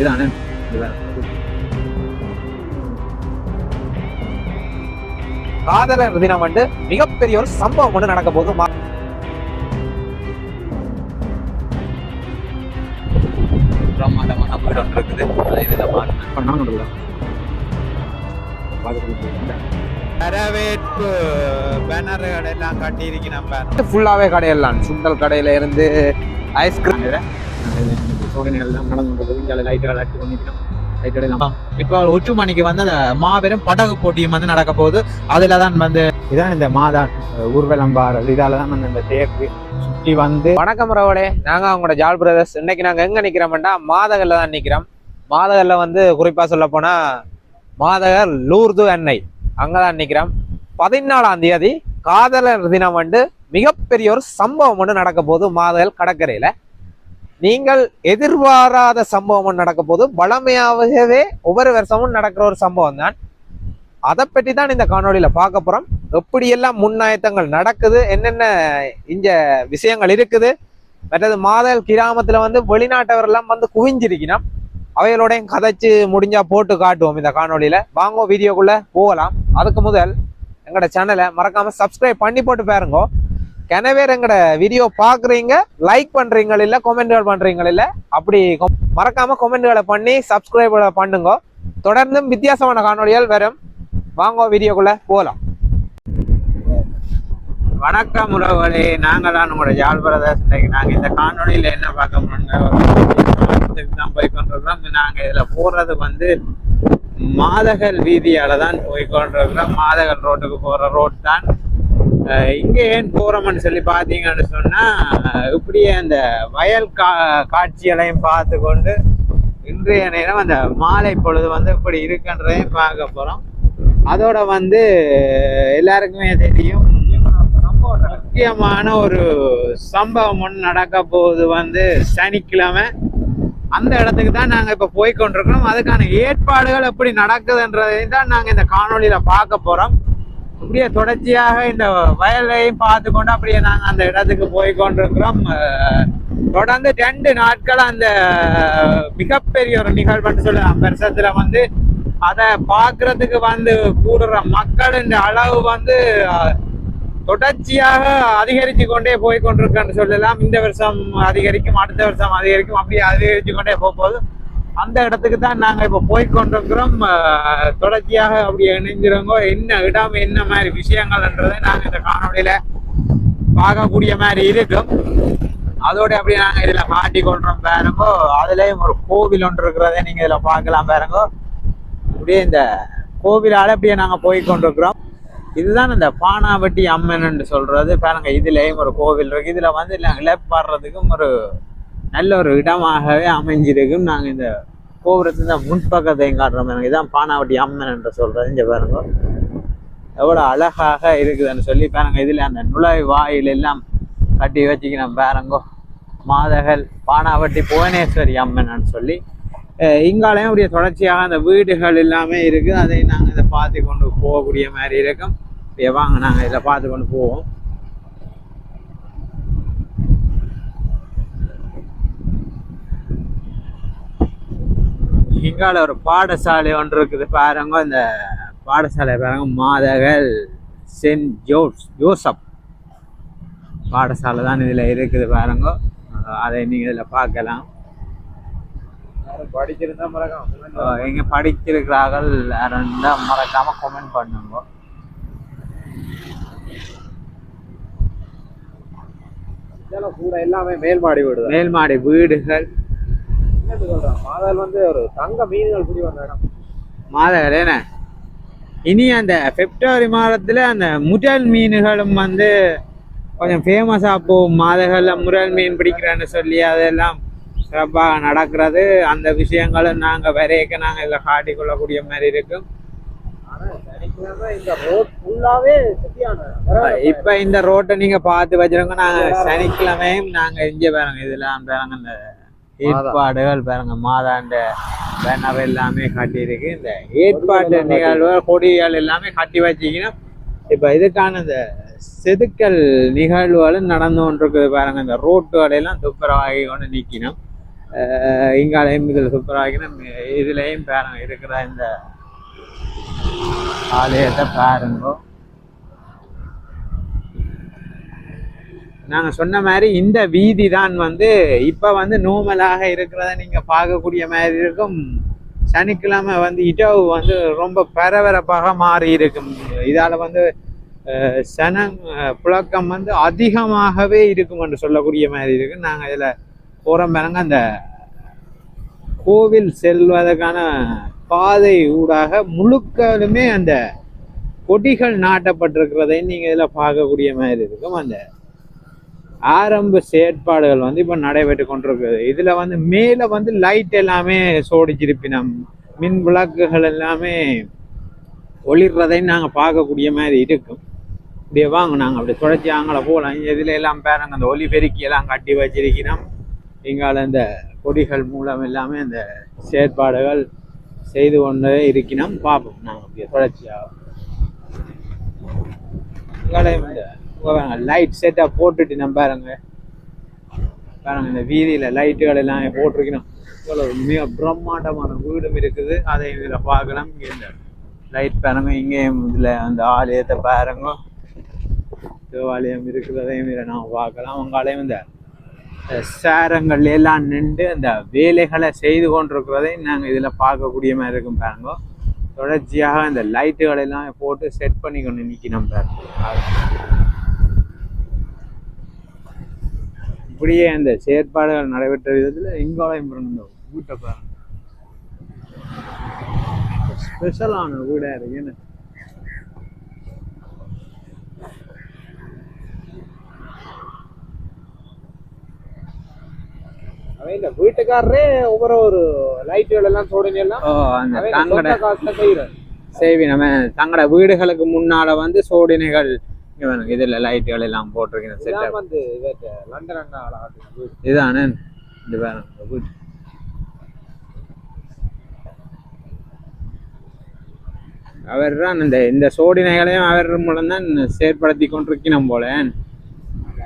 இதானே இதுதான். காதலர் தினம் வந்து மிகப்பெரிய ஒரு சம்பவம் ஒன்று நடக்க போகுது மா- பிரம்மாண்டமான வீடு ஒன்று இருக்குது அதை இதில் பண்ணாங்க வரவேற்பு பேனர்கள் எல்லாம் கட்டி இருக்கு நம்ம ஃபுல்லாவே கடையெல்லாம் சுண்டல் கடையில இருந்து ஐஸ்கிரீம் சோதனைகள் எல்லாம் நடந்து லைட்டுகள் பண்ணிக்கிறோம் இப்போ ஒற்று மணிக்கு வந்து அந்த மாபெரும் படகு போட்டியும் வந்து நடக்க போகுது அதுல தான் வந்து இதான் இந்த மாதான் ஊர்வலம் பாரல் இதால தான் வந்து இந்த தேக்கு சுற்றி வந்து வணக்கம் ரவளே நாங்க அவங்களோட ஜால் பிரதர்ஸ் இன்னைக்கு நாங்க எங்க நிக்கிறோம்டா? மாதகல்ல தான் நிக்கிறோம். மாதகல்ல வந்து குறிப்பா சொல்ல போனா மாதகர் லூர்து அன்னை. அங்கதான் நிக்கிறோம். பதினாலாம் தேதி காதலர் தினம் வந்து மிகப்பெரிய ஒரு சம்பவம் ஒன்று நடக்க போகுது மாதகல் கடற்கரையில. நீங்கள் எதிர்பாராத சம்பவம் நடக்க போது வளமையாகவே ஒவ்வொரு வருஷமும் நடக்கிற ஒரு சம்பவம் தான். அதை பற்றி தான் இந்த காணொலியில் பார்க்க போகிறோம் எப்படியெல்லாம் முன்னாயத்தங்கள் நடக்குது என்னென்ன இந்த விஷயங்கள் இருக்குது மற்றது மாதல் கிராமத்தில் வந்து வெளிநாட்டவரெல்லாம் வந்து குவிஞ்சிருக்கணும் அவைகளோடையும் கதைச்சு முடிஞ்சா போட்டு காட்டுவோம் இந்த காணொலியில் வாங்கோ வீடியோக்குள்ளே போகலாம். அதுக்கு முதல் எங்களோட சேனலை மறக்காமல் சப்ஸ்கிரைப் பண்ணி போட்டு பாருங்க. எனவே எங்கட வீடியோ பாக்குறீங்க லைக் பண்றீங்க இல்ல கொமெண்ட்கள் பண்றீங்க இல்ல அப்படி மறக்காம கொமெண்ட்களை பண்ணி சப்ஸ்கிரைப் பண்ணுங்க. தொடர்ந்தும் வித்தியாசமான காணொலிகள் வரும். வாங்க வீடியோக்குள்ள போகலாம் வணக்கம் உறவுகளே நாங்கள் தான் உங்களோட ஜால் பிரதர்ஸ் இன்னைக்கு நாங்கள் இந்த காணொலியில் என்ன பார்க்க முடியும் தான் போய் கொண்டிருக்கிறோம். நாங்கள் இதில் போடுறது வந்து மாதகல் வீதியால் தான் போய் கொண்டிருக்கிறோம். மாதகல் ரோட்டுக்கு போகிற ரோட் தான். இங்கே ஏன் போகிறோம்னு சொல்லி பார்த்தீங்கன்னு சொன்னால் இப்படியே அந்த வயல் கா காட்சிகளையும் பார்த்து கொண்டு இன்றைய நேரம் அந்த மாலை பொழுது வந்து இப்படி இருக்குன்றதையும் பார்க்க போகிறோம் அதோட வந்து எல்லாருக்குமே தெரியும் முக்கியமான ஒரு சம்பவம் ஒன்று நடக்க போகுது வந்து சனிக்கிழமை. அந்த இடத்துக்கு தான் நாங்கள் இப்போ போய் கொண்டிருக்கிறோம். அதுக்கான ஏற்பாடுகள் எப்படி நடக்குதுன்றதை தான் நாங்கள் இந்த காணொலியில் பார்க்க போகிறோம் அப்படியே தொடர்ச்சியாக இந்த வயலையும் பார்த்து கொண்டு அப்படியே நாங்கள் அந்த இடத்துக்கு போய் கொண்டிருக்கிறோம். தொடர்ந்து ரெண்டு நாட்கள் அந்த மிகப்பெரிய ஒரு நிகழ்வுன்னு சொல்லலாம் வருஷத்துல வந்து அதை பார்க்கறதுக்கு வந்து கூடுற மக்களின் அளவு வந்து தொடர்ச்சியாக அதிகரித்து கொண்டே போய் கொண்டிருக்கன்னு சொல்லலாம். இந்த வருஷம் அதிகரிக்கும் அடுத்த வருஷம் அதிகரிக்கும் அப்படியே அதிகரித்து கொண்டே போகும்போது அந்த இடத்துக்கு தான் நாங்கள் இப்போ போய் கொண்டிருக்கிறோம் தொடர்ச்சியாக அப்படியே இணைஞ்சிருங்கோ என்ன இடம் என்ன மாதிரி விஷயங்கள்ன்றதை நாங்கள் இந்த காணொலியில் பார்க்கக்கூடிய மாதிரி இருக்கும். அதோட அப்படியே நாங்கள் இதில் மாட்டி கொள்றோம் பாருங்கோ. அதுலேயும் ஒரு கோவில் ஒன்று இருக்கிறதே நீங்கள் இதில் பார்க்கலாம் பாருங்கோ. அப்படியே இந்த கோவிலால் அப்படியே நாங்கள் போய் கொண்டிருக்கிறோம் இதுதான் இந்த பானாவட்டி அம்மன் சொல்றது. பாருங்க இதுலயும் ஒரு கோவில் இருக்கு. இதுல வந்து இழப்பாடுறதுக்கும் ஒரு நல்ல ஒரு இடமாகவே அமைஞ்சிருக்கும் நாங்கள் இந்த கோபுரத்து தான் முன்பக்கத்தை காட்டுறோம் மாதிரி இதான் பானாவட்டி அம்மன் என்று சொல்றது இங்கே பாருங்க. எவ்வளோ அழகாக இருக்குதுன்னு சொல்லி பாருங்க. இதில் அந்த நுழை வாயில் எல்லாம் கட்டி வச்சுக்கணும் பாருங்கோ. மாதகல் பானாவட்டி புவனேஸ்வரி அம்மன் சொல்லி. இங்காலையும் அப்படியே தொடர்ச்சியாக அந்த வீடுகள் எல்லாமே இருக்குது. அதை நாங்கள் இதை பார்த்து கொண்டு போகக்கூடிய மாதிரி இருக்கும். வாங்க நாங்கள் இதில் பார்த்து கொண்டு போவோம். இங்கால ஒரு பாடசாலை ஒன்று இருக்குது பாருங்க இந்த பாடசாலை பாருங்க மாதகல் சென்ட் ஜோஸ் ஜோசப் பாடசாலை தான் இதில் இருக்குது பாருங்க. அதை நீங்கள் இதில் பார்க்கலாம். படிச்சிருந்தா மறக்காம எங்க படிச்சிருக்கிறார்கள் இருந்தா மறக்காம கமெண்ட் பண்ணுங்க. கூட எல்லாமே மேல் மாடி வீடு மேல்மாடி வீடுகள். மாதால் வந்து ஒரு தங்க மீன்கள் பிடி வந்த இடம். மாதவர் என்ன? இனி அந்த பிப்ரவரி மாதத்துல அந்த முரல் மீன்களும் வந்து கொஞ்சம் ஃபேமஸா போகும். மாதகல்ல முரல் மீன் பிடிக்கிறேன்னு சொல்லி அதெல்லாம் சிறப்பாக நடக்கிறது. அந்த விஷயங்களும் நாங்க வரையக்க நாங்க இதில் காட்டிக் கொள்ளக்கூடிய மாதிரி இருக்கும். இப்ப இந்த ரோட்டை நீங்க பார்த்து வச்சிருங்க. நாங்க சனிக்கிழமையும் நாங்க இங்க பாருங்க இதெல்லாம் பாருங்க இந்த ஏற்பாடுகள் பாருங்க மாதாண்ட பேனர் எல்லாமே காட்டியிருக்கு. இந்த ஏற்பாட்டு நிகழ்வுகள் கொடிகள் எல்லாமே கட்டி வச்சிக்கணும் இப்ப இதுக்கான இந்த செதுக்கல் நிகழ்வுகளும் நடந்து கொண்டிருக்குது பாருங்க. இந்த ரோட்டுகளெல்லாம் துப்புரவாகி கொண்டு நிற்கணும். இங்காலையும் இதில் துப்புரவாகினும் இதுலேயும் பாருங்க இருக்கிற இந்த ஆலயத்தை பாருங்க. நாங்கள் சொன்ன மாதிரி இந்த வீதி தான் வந்து இப்போ வந்து நோமலாக இருக்கிறத நீங்கள் பார்க்கக்கூடிய மாதிரி இருக்கும். சனிக்கிழமை வந்து இரவு வந்து ரொம்ப பரபரப்பாக மாறி இருக்கும். இதால் வந்து சன புழக்கம் வந்து அதிகமாகவே இருக்கும் என்று சொல்லக்கூடிய மாதிரி இருக்கு நாங்கள் இதில் போகிறோம் பாருங்க அந்த கோவில் செல்வதற்கான பாதை ஊடாக முழுக்கலுமே அந்த கொடிகள் நாட்டப்பட்டிருக்கிறதை நீங்கள் இதில் பார்க்கக்கூடிய மாதிரி இருக்கும். அந்த ஆரம்ப செயற்பாடுகள் வந்து இப்போ நடைபெற்று கொண்டிருக்குது. இதில் வந்து மேலே வந்து லைட் எல்லாமே சோடிச்சிருப்பினம் மின் விளக்குகள் எல்லாமே ஒளிர்றதை நாங்கள் பார்க்கக்கூடிய மாதிரி இருக்கும். இப்படியே வாங்க நாங்கள் அப்படி தொடச்சி அங்கே போகலாம் இதில் எல்லாம் பேரங்க அந்த ஒலி பெருக்கி எல்லாம் கட்டி வச்சிருக்கிறோம். இங்கால இந்த கொடிகள் மூலம் எல்லாமே அந்த செயற்பாடுகள் செய்து கொண்டே இருக்கிறோம் பார்ப்போம் நாங்கள் அப்படியே தொடர்ச்சியாக லைட் செட்டாக போட்டுட்டு நம்ம பாருங்க. பாருங்க இந்த வீதியில் லைட்டுகள் எல்லாம் போட்டிருக்கணும். இவ்வளோ மிக பிரம்மாண்டமான வீடும் இருக்குது. அதை இதில் பார்க்கலாம். இங்கே இந்த லைட் பாருங்க இங்கேயும் இதில் அந்த ஆலயத்தை பாருங்க. தேவாலயம் இருக்கிறதையும் இதில் நாம் பார்க்கலாம். உங்களாலையும் இந்த சேரங்கள் எல்லாம் நின்று அந்த வேலைகளை செய்து கொண்டிருக்கிறதை நாங்கள் இதில் பார்க்கக்கூடிய மாதிரி இருக்கும் பாருங்க. தொடர்ச்சியாக அந்த லைட்டுகள் எல்லாம் போட்டு செட் பண்ணி கொண்டு நிற்கணும் பாருங்க. இப்படியே அந்த செயற்பாடுகள் நடைபெற்ற விதத்தில் இங்காலயம் இந்த வீட்டை பாருங்க ஸ்பெஷலான வீடாக இருக்கு என்ன? அவன் இந்த வீட்டுக்காரரே ஒவ்வொரு ஒரு லைட்டுகள் எல்லாம் செய்யறாரு சேவி நம்ம தங்களோட வீடுகளுக்கு முன்னால வந்து சோடினைகள் இதுல லைட்டுகள் எல்லாம் போட்டிருக்கேன் செட்டப் வந்து லண்டன் அண்ணா ஆளாட்டுன வீடு இதுதானே இது பாருங்க இந்த வீடு அவர் தான் இந்த இந்த சோடினைகளையும் அவர் மூலம் தான் செயற்படுத்தி கொண்டிருக்கணும் போல.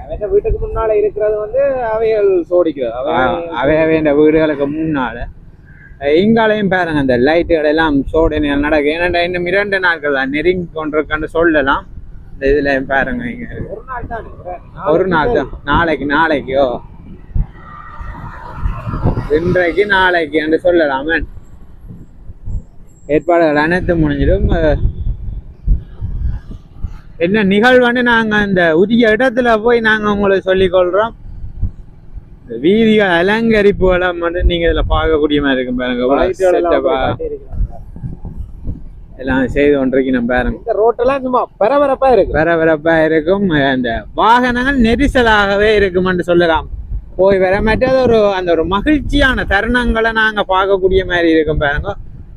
அவன் வீட்டுக்கு முன்னால இருக்கிறது வந்து அவைகள் சோடிக்கிறது அவை அவை இந்த வீடுகளுக்கு முன்னால. இங்காலையும் பாருங்க அந்த லைட்டுகள் எல்லாம் சோடினைகள் நடக்கு ஏன்னா இன்னும் இரண்டு நாட்கள் தான் நெருங்கி கொண்டிருக்கன்னு சொல்லலாம். இந்த இதுல பாருங்க இங்க. ஒரு நாள் தான் நாளைக்கு நாளைக்கோ இன்றைக்கு நாளைக்கு என்று சொல்லலாமே. ஏற்பாடுகள் அனைத்து முடிஞ்சிடும். என்ன நிகழ்வுன்னு நாங்க அந்த உரிய இடத்துல போய் நாங்க உங்களுக்கு சொல்லிக் கொள்றோம் இந்த வீதிகள் அலங்கரிப்புகளை மட்டும் நீங்க இதுல பார்க்கக்கூடிய மாதிரி இருக்கும் பாருங்க. எல்லாம் செய்து கொண்டிருக்கணும் பாருங்க இந்த ரோட்டெல்லாம் சும்மா பரபரப்பா இருக்கு. பரபரப்பா இருக்கும். அந்த வாகனங்கள் நெரிசலாகவே இருக்கும்னு சொல்லலாம். போய் வர மாட்டது. ஒரு அந்த ஒரு மகிழ்ச்சியான தருணங்களை நாங்க பார்க்கக்கூடிய மாதிரி இருக்கும் பாருங்க.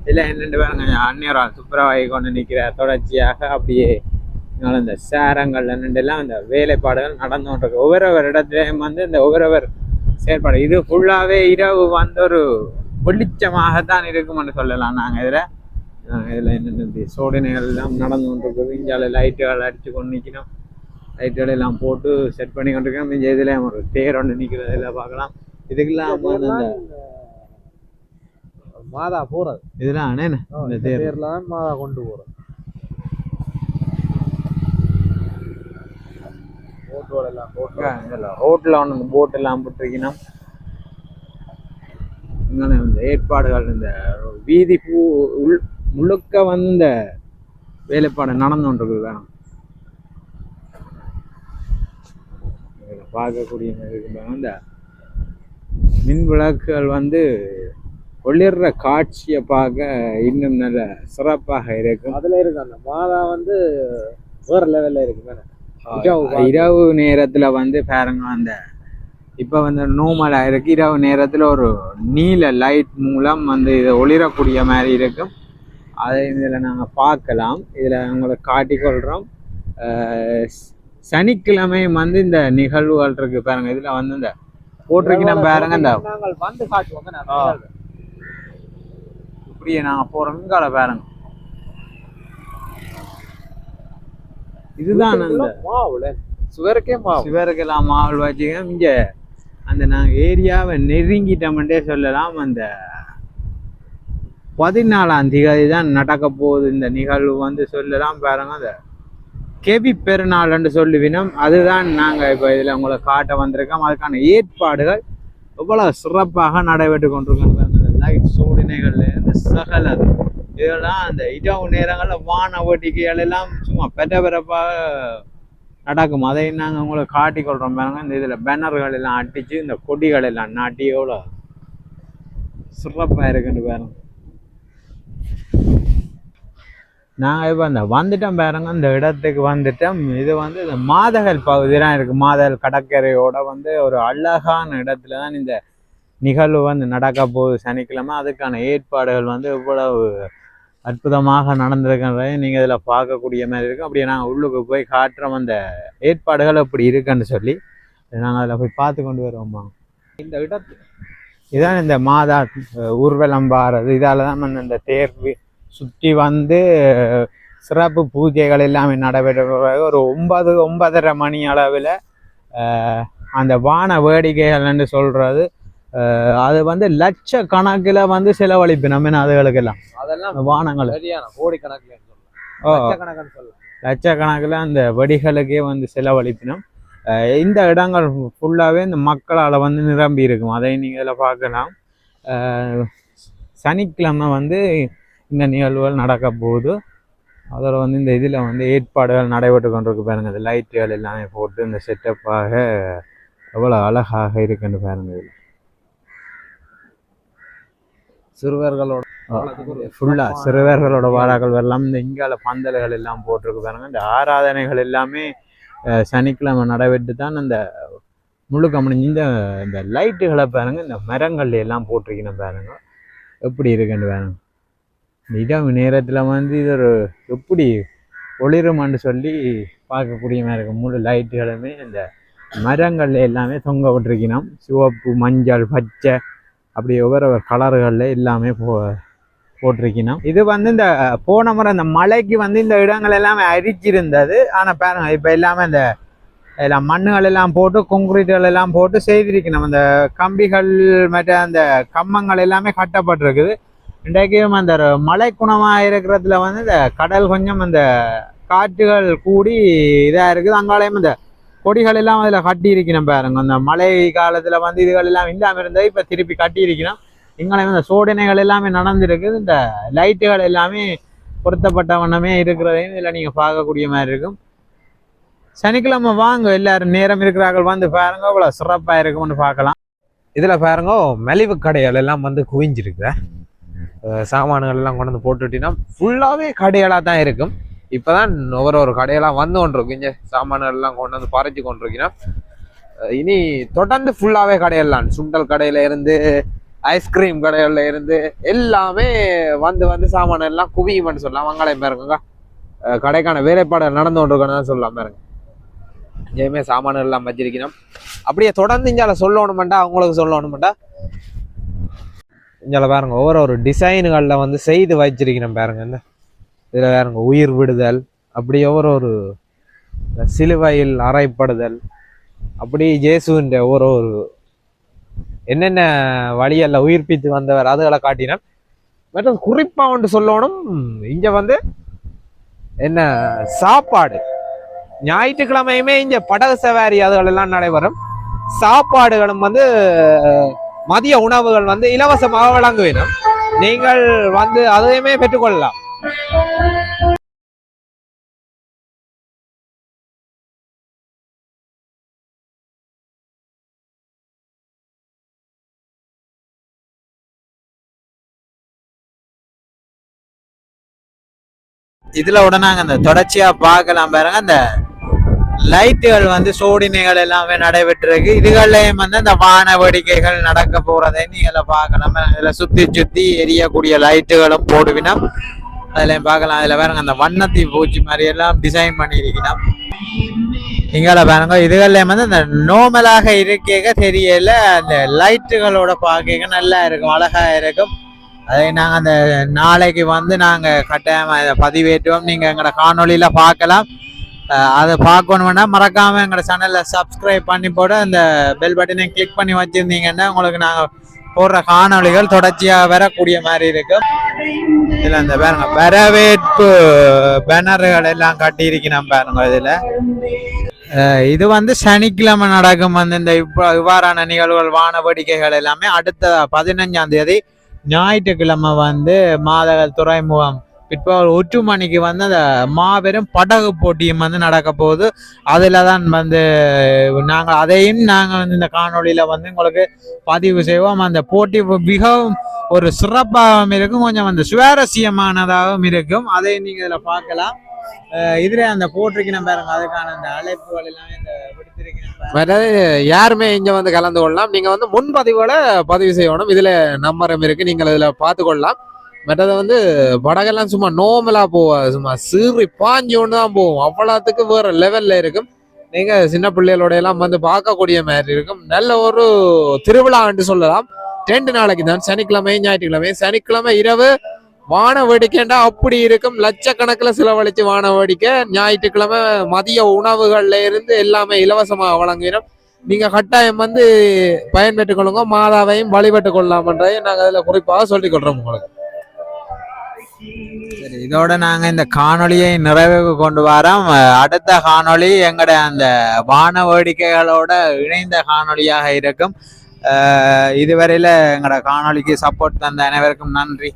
இல்ல என்னென்று பாருங்க. அந்நியரா துப்புரவாகி கொண்டு நிற்கிறார். தொடர்ச்சியாக அப்படியே இந்த சேரங்கள் எல்லாம் இந்த வேலைப்பாடுகள் நடந்து கொண்டிருக்கு. ஒவ்வொரு இடத்துலையும் வந்து இந்த ஒவ்வொரு செயற்பாடு இது ஃபுல்லாவே இரவு வந்து ஒரு வெளிச்சமாகத்தான் இருக்கும்னு சொல்லலாம். நாங்க இதுல இதுல என்னென்ன சோதனைகள் எல்லாம் நடந்து கொண்டிருக்குது இந்தியாவில் லைட்டுகள் அடிச்சு கொண்டு நிற்கணும் லைட்டுகள் எல்லாம் போட்டு செட் பண்ணி கொண்டிருக்கோம் இந்த இதுல ஒரு தேர் ஒன்று நிற்கிறது இதில் பார்க்கலாம் இதுக்கெல்லாம் மாதா போறது இதெல்லாம் அண்ணே இந்த தேர் தேர்ல தான் மாதா கொண்டு போட்டோ ரோட்டில் ஒன்று இந்த போட் எல்லாம் போட்டிருக்கணும் இங்கே இந்த ஏற்பாடுகள் இந்த வீதி பூ உள் முழுக்க வந்து வேலைப்பாடு நடந்து கொண்டிருக்குது வேணும் இதுல பார்க்கக்கூடிய. இந்த மின் விளக்குகள் வந்து ஒளிர்ற காட்சியை பார்க்க இன்னும் நல்ல சிறப்பாக இருக்கும். அதுல இருக்கு அந்த மாதா வந்து வேற லெவல்ல இருக்கு இரவு நேரத்துல வந்து பாருங்க அந்த இப்ப வந்து நோமலா இருக்கு. இரவு நேரத்துல ஒரு நீல லைட் மூலம் வந்து இதை ஒளிரக்கூடிய மாதிரி இருக்கும். அதை இதுல நாங்க பார்க்கலாம். இதுல உங்களுக்கு காட்டிக்கொள்றோம். அஹ் சனிக்கிழமை வந்து இந்த நிகழ்வுகள் இருக்கு பாருங்க. இதுல வந்து இந்த போட்டிருக்கீங்க பாருங்க இந்த நாங்கள் வந்து காட்டுவோங்க. இப்படியே நாங்க போறோம் இங்கால பாருங்க. இதுதான் அந்த மாவுல. சுவருக்கே மாவு. சிவருக்கெல்லாம் மாவுள் வச்சுக்கணும் இங்க அந்த நாங்கள் ஏரியாவை நெருங்கிட்டோம்ட்டே சொல்லலாம். அந்த பதினாலாம் திகதி தான் நடக்க போகுது இந்த நிகழ்வு வந்து சொல்லலாம் பாருங்க அந்த கெபி பெருநாள்னு சொல்லுவினோம். அதுதான் நாங்கள் இப்போ இதில் உங்களை காட்ட வந்திருக்கோம். அதுக்கான ஏற்பாடுகள் எவ்வளோ சிறப்பாக நடைபெற்று கொண்டிருக்கோம் அந்த லைட் சோதனைகள்ல இருந்து சகல இதெல்லாம் அந்த இடவு நேரங்களில் வான வேடிக்கைகள் எல்லாம் சும்மா பெற்ற பிறப்பாக நடக்கும். அதை நாங்கள் உங்களை காட்டி கொள்றோம் பாருங்க. இந்த இதில் பேனர்கள் எல்லாம் அடித்து இந்த கொடிகள் எல்லாம் நாட்டி எவ்வளோ சிறப்பாக இருக்குன்னு பாருங்க. நாங்கள் இப்போ அந்த வந்துட்டோம் பாருங்க இந்த இடத்துக்கு வந்துட்டோம் இது வந்து இந்த மாதகல் பகுதி தான் இருக்குது மாதகல் கடற்கரையோட வந்து ஒரு அழகான இடத்துல தான் இந்த நிகழ்வு வந்து நடக்க போகுது. சனிக்கிழமை அதுக்கான ஏற்பாடுகள் வந்து இவ்வளவு அற்புதமாக நடந்திருக்கின்றதை நீங்கள் இதில் பார்க்கக்கூடிய மாதிரி இருக்கும் அப்படியே நாங்கள் உள்ளுக்கு போய் காட்டுறோம். அந்த ஏற்பாடுகள் அப்படி இருக்குன்னு சொல்லி நாங்கள் அதில் போய் பார்த்து கொண்டு வருவோம்மா. இந்த இடத்து இதான் இந்த மாதா ஊர்வலம் பாரது இதால் தான் அந்த தேர்வு சுற்றி வந்து சிறப்பு பூஜைகள் எல்லாமே நடைபெற்ற பிறகு ஒரு ஒன்பது ஒன்பதரை மணி அளவில் அந்த வான வேடிக்கைகள்னு சொல்கிறது அது வந்து லட்சக்கணக்கில் வந்து செலவழிப்பினோம் என்ன அதுகளுக்கெல்லாம். அதெல்லாம் வானங்கள். கோடிக்கணக்கில் ஓ. லட்சக்கணக்கில் அந்த வெடிகளுக்கே வந்து செலவழிப்பினோம். இந்த இடங்கள் ஃபுல்லாகவே இந்த மக்களால் வந்து நிரம்பி இருக்கும். அதை நீங்கள் இதில் பார்க்கலாம். சனிக்கிழமை வந்து இந்த நிகழ்வுகள் நடக்க போகுது. அதில் வந்து இந்த இதில் வந்து ஏற்பாடுகள் நடைபெற்று கொண்டிருக்கு பாருங்க. இந்த லைட்டுகள் எல்லாமே போட்டு இந்த செட்டப்பாக எவ்வளோ அழகாக இருக்குன்னு பாருங்க இதில். சிறுவர்களோட ஃபுல்லாக சிறுவர்களோட வாராக்கள் வரலாம். இந்த இங்கால பந்தல்கள் எல்லாம் போட்டிருக்கு பாருங்க. இந்த ஆராதனைகள் எல்லாமே சனிக்கிழமை நடைபெற்று தான் அந்த முழுக்க முடிஞ்சு இந்த இந்த லைட்டுகளை பாருங்க. இந்த மரங்கள்ல எல்லாம் போட்டிருக்கணும் பாருங்க. எப்படி இருக்குன்னு பாருங்க. இந்த இரவு நேரத்தில் வந்து இது ஒரு எப்படி ஒளிருமான்னு சொல்லி பார்க்கக்கூடிய மாதிரி இருக்கும். முழு லைட்டுகளுமே இந்த மரங்கள் எல்லாமே தொங்க விட்டுருக்கணும். சிவப்பு மஞ்சள் பச்சை அப்படி ஒவ்வொரு கலர்களில் எல்லாமே போ போட்டிருக்கணும். இது வந்து இந்த போன முறை இந்த மலைக்கு வந்து இந்த இடங்கள் எல்லாமே அரிச்சிருந்தது. ஆனால் பாருங்க இப்போ எல்லாமே இந்த எல்லாம் மண்ணுகள் எல்லாம் போட்டு கொங்குரீட்டுகள் எல்லாம் போட்டு செய்திருக்கணும். அந்த கம்பிகள் மற்ற அந்த கம்பங்கள் எல்லாமே கட்டப்பட்டிருக்குது. இன்றைக்கும் அந்த மலை குணமாக இருக்கிறதுல வந்து இந்த கடல் கொஞ்சம் அந்த காற்றுகள் கூடி இதாக இருக்குது. அங்காலையும் இந்த கொடிகள் எல்லாம் அதில் கட்டி இருக்கணும் பாருங்க. அந்த மழை காலத்தில் வந்து இதுகள் எல்லாம் இல்லாமல் இருந்தது இப்போ திருப்பி கட்டி இருக்கணும் இங்கேயும் இந்த சோதனைகள் எல்லாமே நடந்திருக்குது இந்த லைட்டுகள் எல்லாமே பொருத்தப்பட்ட வண்ணமே இருக்கிறதையும் இதில் நீங்கள் பார்க்கக்கூடிய மாதிரி இருக்கும். சனிக்கிழமை வாங்க. எல்லாரும் நேரம் இருக்கிறார்கள். வந்து பாருங்க. இவ்வளோ சிறப்பாக இருக்கும்னு பார்க்கலாம். இதில் பாருங்க. மலிவு கடைகள் எல்லாம் வந்து குவிஞ்சிருக்கு சாமான்கள்லாம் சாமான்கள் எல்லாம் கொண்டு வந்து போட்டுட்டீங்கன்னா ஃபுல்லாவே கடைகளாக தான் இருக்கும். இப்பதான் ஒவ்வொரு ஒரு கடையெல்லாம் வந்து கொண்டிருக்கு இங்கே சாமான்கள் எல்லாம் கொண்டு வந்து பறிச்சு கொண்டிருக்கீங்கன்னா இனி தொடர்ந்து ஃபுல்லாவே கடையெல்லாம். சுண்டல் கடையில இருந்து ஐஸ்கிரீம் கடைகள்ல இருந்து எல்லாமே வந்து வந்து சாமான எல்லாம் குவியும்னு சொல்லலாம். வங்காளம் பாருங்க கடைக்கான வேலைப்பாடு நடந்து கொண்டிருக்கணும் சொல்லலாம் பாருங்க. இங்கேயுமே சாமான்கள் எல்லாம் வச்சிருக்கணும். அப்படியே தொடர்ந்து இங்கே சொல்லணுமெண்டா அவங்களுக்கு சொல்லணுமெண்டா. இதில் பாருங்க ஒவ்வொரு ஒரு டிசைன்களில் வந்து செய்து வச்சிருக்கிறேன் பாருங்க இந்த இதில் பாருங்க உயிர் விடுதல் அப்படி ஒவ்வொரு ஒரு சிலுவையில் அறைப்படுதல் அப்படி ஜேசுன்ற ஒவ்வொரு ஒரு என்னென்ன வழியெல்லாம் உயிர்ப்பித்து வந்தவர் அதுகளை காட்டினான் மற்றும் குறிப்பாக ஒன்று சொல்லணும் இங்கே வந்து என்ன சாப்பாடு. ஞாயிற்றுக்கிழமையுமே இங்கே படகு சவாரி அதுகளெல்லாம் நடைபெறும். சாப்பாடுகளும் வந்து மதிய உணவுகள் வந்து இலவசமாக வழங்குவேனும். நீங்கள் வந்து அதையுமே பெற்றுக்கொள்ளலாம். இதுல உடனே அந்த தொடர்ச்சியா பார்க்கலாம் பாருங்க. அந்த லைட்டுகள் வந்து சோடினைகள் எல்லாமே நடைபெற்றிருக்கு. இதுகள்லையும் வந்து இந்த வான வேடிக்கைகள் நடக்க போறதை நீங்கள பார்க்கலாம். இதுல சுத்தி சுத்தி எரியக்கூடிய லைட்டுகளும் போடுவினோம். அதுலயும் பார்க்கலாம். அதுல பாருங்க அந்த வண்ணத்தி பூச்சி மாதிரி எல்லாம் டிசைன் பண்ணியிருக்கணும் இங்கால பாருங்க இதுகள்லயும் வந்து இந்த நோமலாக இருக்க தெரியல. அந்த லைட்டுகளோட பார்க்க நல்லா இருக்கும் அழகா இருக்கும். அதை நாங்கள் அந்த நாளைக்கு வந்து நாங்கள் கட்டாயமாக பதிவேற்றுவோம். நீங்கள் எங்களோட காணொலியில் பார்க்கலாம். அதை பார்க்கணும்னா மறக்காம எங்களோட சேனலை சப்ஸ்கிரைப் பண்ணி போட்டு அந்த பெல் பட்டனை கிளிக் பண்ணி வச்சிருந்தீங்கன்னா உங்களுக்கு நாங்கள் போடுற காணொளிகள் தொடர்ச்சியாக வரக்கூடிய மாதிரி இருக்கும். இதில் இந்த பாருங்க வரவேற்பு பேனர்கள் எல்லாம் கட்டியிருக்கணும் பாருங்க இதில். இது வந்து சனிக்கிழமை நடக்கும் வந்து இந்த இவ்வாறான நிகழ்வுகள் வான வேடிக்கைகள் எல்லாமே அடுத்த பதினஞ்சாம் தேதி ஞாயிற்றுக்கிழமை வந்து மாதகள் துறைமுகம் பிற்பகல் ஒற்று மணிக்கு வந்து அந்த மாபெரும் படகு போட்டியும் வந்து நடக்க போகுது. அதில் தான் வந்து நாங்கள் அதையும் நாங்கள் வந்து இந்த காணொளியில் வந்து உங்களுக்கு பதிவு செய்வோம். அந்த போட்டி மிகவும் ஒரு சிறப்பாகவும் இருக்கும். கொஞ்சம் வந்து சுவாரஸ்யமானதாகவும் இருக்கும். அதையும் நீங்கள் இதில் பார்க்கலாம். அஹ் இதுல அந்த நம்ம பாருங்க அதுக்கான அந்த அழைப்புகள் எல்லாம் இந்த அதாவது யாருமே இங்க வந்து கலந்து கொள்ளலாம். நீங்க வந்து முன்பதிவுகளை பதிவு செய்யணும். இதுல நம்பரும் இருக்கு. நீங்கள் இதுல பார்த்து கொள்ளலாம் மற்றது வந்து படகெல்லாம் சும்மா நோமலா போவாது சும்மா சீறி பாஞ்சு ஒன்று தான் போகும். அவ்வளோத்துக்கு வேற லெவல்ல இருக்கும். நீங்க சின்ன பிள்ளைகளோட எல்லாம் வந்து பார்க்கக்கூடிய மாதிரி இருக்கும். நல்ல ஒரு திருவிழான்னு சொல்லலாம். ரெண்டு நாளைக்கு தான். சனிக்கிழமை ஞாயிற்றுக்கிழமை. சனிக்கிழமை இரவு வான வேடிக்கைண்டா அப்படி இருக்கும். லட்சக்கணக்கில் செலவழித்து வான வேடிக்கை. ஞாயிற்றுக்கிழமை மதிய உணவுகள்ல இருந்து எல்லாமே இலவசமாக வழங்கிடும். நீங்க கட்டாயம் வந்து பயன்பெற்றுக் கொள்ளுங்க. மாதாவையும் வழிபட்டு கொள்ளலாம்ன்றதையும் நாங்கள் அதில் குறிப்பாக சொல்லிக் கொள்றோம் உங்களுக்கு. சரி இதோட நாங்க இந்த காணொலியை நிறைவுக்கு கொண்டு வரோம். அடுத்த காணொளி எங்கட அந்த வான வேடிக்கைகளோட இணைந்த காணொலியாக இருக்கும். அஹ் இதுவரையில எங்கட காணொளிக்கு சப்போர்ட் தந்த அனைவருக்கும் நன்றி.